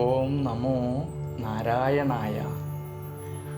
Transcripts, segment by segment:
ഓം നമോ നാരായണായ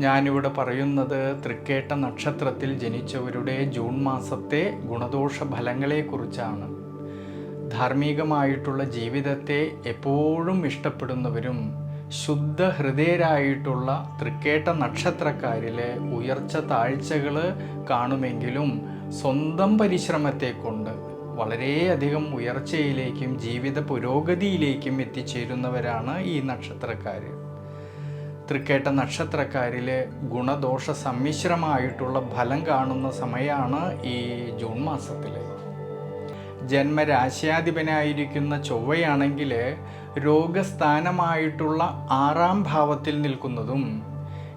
ഞാനിവിടെ പറയുന്നത് തൃക്കേട്ട നക്ഷത്രത്തിൽ ജനിച്ചവരുടെ ജൂൺ മാസത്തെ ഗുണദോഷ ഫലങ്ങളെക്കുറിച്ചാണ്. ധാർമ്മികമായിട്ടുള്ള ജീവിതത്തെ എപ്പോഴും ഇഷ്ടപ്പെടുന്നവരും ശുദ്ധ ഹൃദയരായിട്ടുള്ള തൃക്കേട്ട നക്ഷത്രക്കാരിലെ ഉയർച്ച താഴ്ചകൾ കാണുമെങ്കിലും സ്വന്തം പരിശ്രമത്തെ കൊണ്ട് വളരെയധികം ഉയർച്ചയിലേക്കും ജീവിത പുരോഗതിയിലേക്കും എത്തിച്ചേരുന്നവരാണ് ഈ നക്ഷത്രക്കാർ തൃക്കേട്ട നക്ഷത്രക്കാരിലെ ഗുണദോഷ സമ്മിശ്രമായിട്ടുള്ള ഫലം കാണുന്ന സമയമാണ് ഈ ജൂൺ മാസത്തിൽ ജന്മരാശ്യാധിപനായിരിക്കുന്ന ചൊവ്വയാണെങ്കിൽ രോഗസ്ഥാനമായിട്ടുള്ള ആറാം ഭാവത്തിൽ നിൽക്കുന്നതും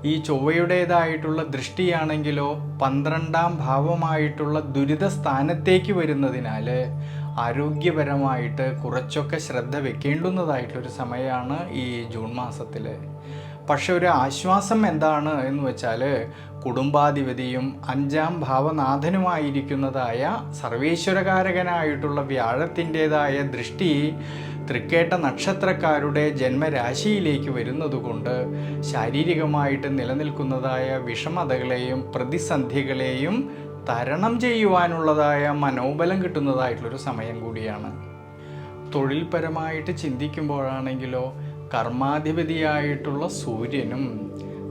ഈ ചൊവ്വയുടേതായിട്ടുള്ള ദൃഷ്ടിയാണെങ്കിലോ പന്ത്രണ്ടാം ഭാവമായിട്ടുള്ള ദുരിത സ്ഥാനത്തേക്ക് വരുന്നതിനാൽ ആരോഗ്യപരമായിട്ട് കുറച്ചൊക്കെ ശ്രദ്ധ വെക്കേണ്ടുന്നതായിട്ടൊരു സമയമാണ് ഈ ജൂൺ മാസത്തിൽ പക്ഷെ ഒരു ആശ്വാസം എന്താണ് എന്ന് വെച്ചാൽ കുടുംബാധിപതിയും അഞ്ചാം ഭാവനാഥനുമായിരിക്കുന്നതായ സർവേശ്വരകാരകനായിട്ടുള്ള വ്യാഴത്തിന്റെതായ ദൃഷ്ടി തൃക്കേട്ട നക്ഷത്രക്കാരുടെ ജന്മരാശിയിലേക്ക് വരുന്നതുകൊണ്ട് ശാരീരികമായിട്ട് നിലനിൽക്കുന്നതായ വിഷമതകളെയും പ്രതിസന്ധികളെയും തരണം ചെയ്യുവാനുള്ളതായ മനോബലം കിട്ടുന്നതായിട്ടുള്ളൊരു സമയം കൂടിയാണ്. തൊഴിൽപരമായിട്ട് ചിന്തിക്കുമ്പോഴാണെങ്കിലോ കർമാധിപതിയായിട്ടുള്ള സൂര്യനും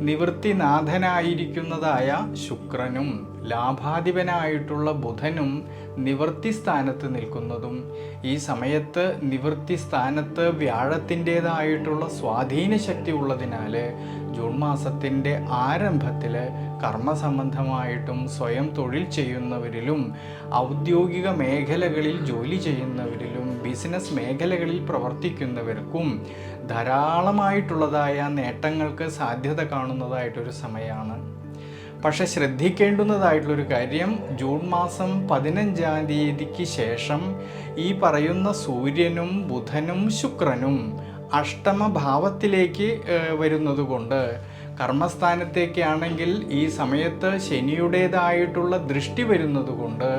നിവൃത്തിനാഥനായിരിക്കുന്നതായ ശുക്രനും ലാഭാധിപനായിട്ടുള്ള ബുധനും നിവൃത്തി സ്ഥാനത്ത് നിൽക്കുന്നതും ഈ സമയത്ത് നിവൃത്തി സ്ഥാനത്ത് വ്യാഴത്തിന്റേതായിട്ടുള്ള സ്വാധീന ശക്തി ഉള്ളതിനാൽ ജൂൺ മാസത്തിന്റെ ആരംഭത്തിൽ കർമ്മസംബന്ധമായിട്ടും സ്വയം തൊഴിൽ ചെയ്യുന്നവരിലും ഔദ്യോഗിക മേഖലകളിൽ ജോലി ചെയ്യുന്നവരിലും ബിസിനസ് മേഖലകളിൽ പ്രവർത്തിക്കുന്നവർക്കും ധാരാളമായിട്ടുള്ളതായ നേട്ടങ്ങൾക്ക് സാധ്യത കാണുന്നതായിട്ടൊരു സമയമാണ് പക്ഷെ ശ്രദ്ധിക്കേണ്ടുന്നതായിട്ടുള്ളൊരു കാര്യം ജൂൺ മാസം പതിനഞ്ചാം തീയതിക്ക് ശേഷം ഈ പറയുന്ന സൂര്യനും ബുധനും ശുക്രനും അഷ്ടമഭാവത്തിലേക്ക് വരുന്നത് കൊണ്ട് കർമ്മസ്ഥാനത്തേക്കാണെങ്കിൽ ഈ സമയത്ത് ശനിയുടേതായിട്ടുള്ള ദൃഷ്ടി വരുന്നതുകൊണ്ട്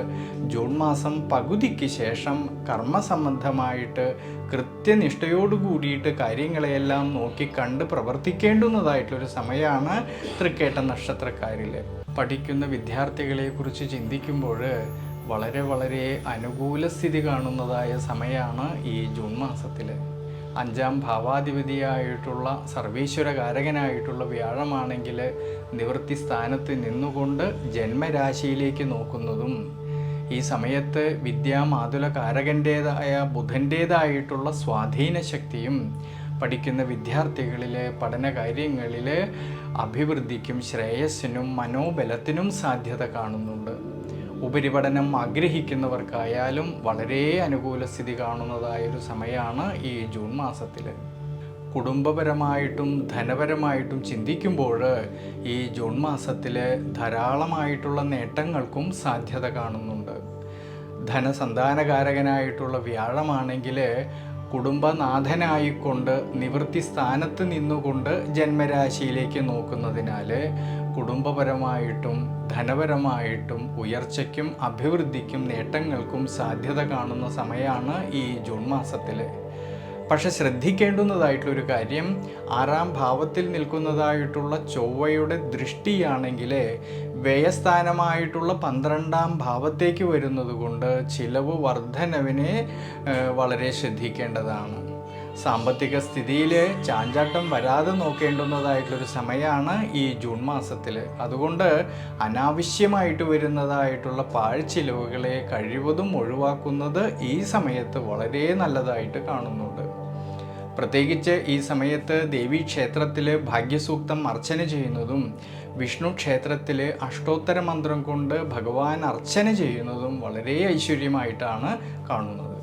ജൂൺ മാസം പകുതിക്ക് ശേഷം കർമ്മസംബന്ധമായിട്ട് കൃത്യനിഷ്ഠയോട് കൂടിയിട്ട് കാര്യങ്ങളെയെല്ലാം നോക്കി കണ്ട് പ്രവർത്തിക്കേണ്ടുന്നതായിട്ടുള്ളൊരു സമയമാണ് തൃക്കേട്ട നക്ഷത്രക്കാരിൽ പഠിക്കുന്ന വിദ്യാർത്ഥികളെക്കുറിച്ച് ചിന്തിക്കുമ്പോൾ വളരെ വളരെ അനുകൂല സ്ഥിതി കാണുന്നതായ സമയമാണ് ഈ ജൂൺ മാസത്തിൽ അഞ്ചാം ഭാവാധിപതിയായിട്ടുള്ള സർവീശ്വരകാരകനായിട്ടുള്ള വ്യാഴമാണെങ്കിൽ നിവൃത്തി സ്ഥാനത്ത് നിന്നുകൊണ്ട് ജന്മരാശിയിലേക്ക് നോക്കുന്നതും ഈ സമയത്ത് വിദ്യാമാതുല കാരകന്റേതായ ബുധന്റേതായിട്ടുള്ള സ്വാധീന ശക്തിയും പഠിക്കുന്ന വിദ്യാർത്ഥികളിൽ പഠന കാര്യങ്ങളിൽ അഭിവൃദ്ധിക്കും ശ്രേയസ്സിനും മനോബലത്തിനും സാധ്യത കാണുന്നുണ്ട്. ഉപരിപഠനം ആഗ്രഹിക്കുന്നവർക്കായാലും വളരെ അനുകൂല സ്ഥിതി കാണുന്നതായ ഒരു സമയമാണ് ഈ ജൂൺ മാസത്തിൽ കുടുംബപരമായിട്ടും ധനപരമായിട്ടും ചിന്തിക്കുമ്പോൾ ഈ ജൂൺ മാസത്തിൽ ധാരാളമായിട്ടുള്ള നേട്ടങ്ങൾക്കും സാധ്യത കാണുന്നുണ്ട്. ധനസന്താനകാരകനായിട്ടുള്ള വ്യാഴമാണെങ്കിൽ കുടുംബനാഥനായിക്കൊണ്ട് നിവൃത്തി സ്ഥാനത്ത് നിന്നുകൊണ്ട് ജന്മരാശിയിലേക്ക് നോക്കുന്നതിനാൽ കുടുംബപരമായിട്ടും ധനപരമായിട്ടും ഉയർച്ചയ്ക്കും അഭിവൃദ്ധിക്കും നേട്ടങ്ങൾക്കും സാധ്യത കാണുന്ന സമയമാണ് ഈ ജൂൺ മാസത്തിൽ പക്ഷെ ശ്രദ്ധിക്കേണ്ടുന്നതായിട്ടുള്ളൊരു കാര്യം ആറാം ഭാവത്തിൽ നിൽക്കുന്നതായിട്ടുള്ള ചൊവ്വയുടെ ദൃഷ്ടിയാണെങ്കിൽ വ്യയസ്ഥാനമായിട്ടുള്ള പന്ത്രണ്ടാം ഭാവത്തേക്ക് വരുന്നത് കൊണ്ട് ചിലവ് വർധനവിനെ വളരെ ശ്രദ്ധിക്കേണ്ടതാണ്. സാമ്പത്തിക സ്ഥിതിയിൽ ചാഞ്ചാട്ടം വരാതെ നോക്കേണ്ടുന്നതായിട്ടുള്ളൊരു സമയമാണ് ഈ ജൂൺ മാസത്തിൽ അതുകൊണ്ട് അനാവശ്യമായിട്ട് വരുന്നതായിട്ടുള്ള പാഴ്ചിലവുകളെ കഴിവതും ഒഴിവാക്കുന്നത് ഈ സമയത്ത് വളരെ നല്ലതായിട്ട് കാണുന്നുണ്ട്. പ്രത്യേകിച്ച് ഈ സമയത്ത് ദേവി ക്ഷേത്രത്തിൽ ഭാഗ്യസൂക്തം അർച്ചന ചെയ്യുന്നതും വിഷ്ണു ക്ഷേത്രത്തിൽ അഷ്ടോത്തര മന്ത്രം കൊണ്ട് ഭഗവാൻ അർച്ചന ചെയ്യുന്നതും വളരെ ഐശ്വര്യമായിട്ടാണ് കാണുന്നത്.